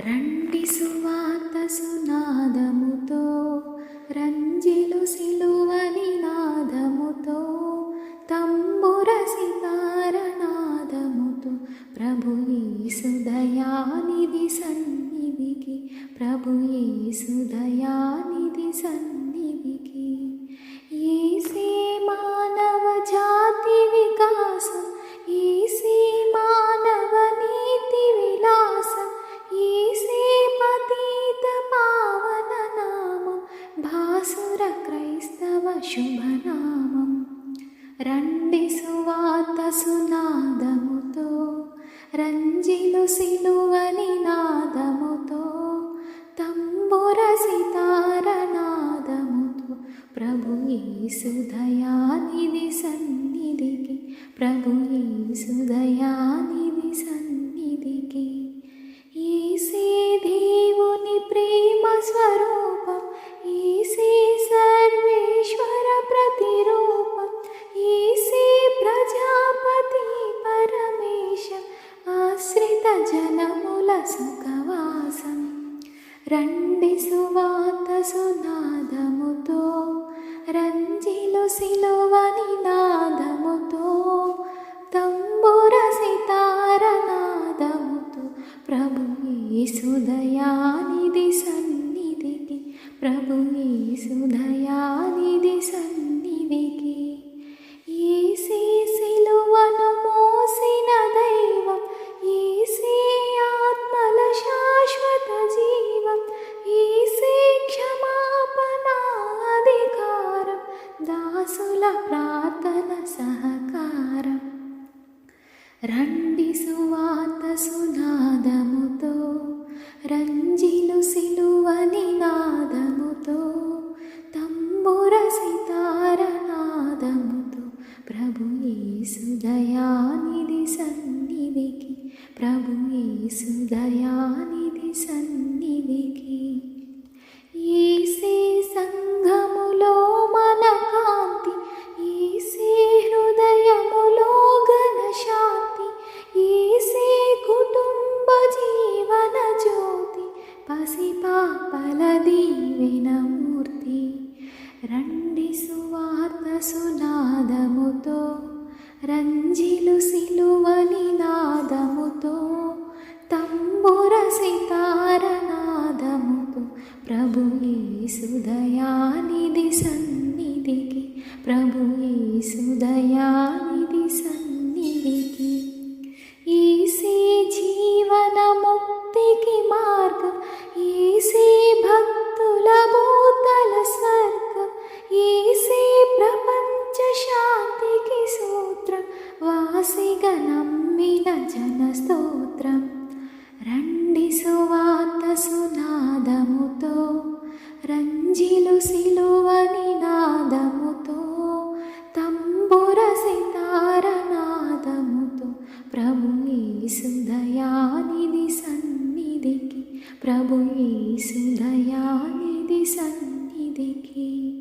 రండి సువాత సునాదముతో రంజిలు సిలువని నాదముతో తంబుర సితారనాదముతో ప్రభు యేసుదయానిధి సన్నిధికి ప్రభు యేసు దయానిధి భాసుర క్రైస్తవ శుభనామం. రండి సువాత సునాదముతో రంజిలు సిలువని నాదముతో తంబుర సితారనాదముతో ప్రభు యేసు దయానిధి సన్నిధికి ప్రభు యేసు దయానిధి సుఖవాసం. రండి సువాత సునాదముతో రంజిలు సిలువని నాదముతో తంబుర సితారనాదముతో ప్రభు యేసు సన్నిధికి ప్రభు యేసు సన్నిధికి. రండి సువాత సునాదముతో రంజిలు సిలువని నాదముతో తంబుర సితారనాదముతో ప్రభు యేసు దయానిధి సన్నిధికి ప్రభు యేసు దయానిధి సన్నిధికి. రంజిలు సిలువని నాదముతో తంబుర సితారనాదముతో ప్రభు యేసు సన్నిధికి ప్రభు యేసు వాసిగా నమ్మిన జన స్తోత్రం రండి సువాత సునాదముతో రంజిలు సిలువని నాదముతో తంబుర సితార నాదముతో ప్రభు యేసు సన్నిధికి ప్రభు యేసు సన్నిధికి.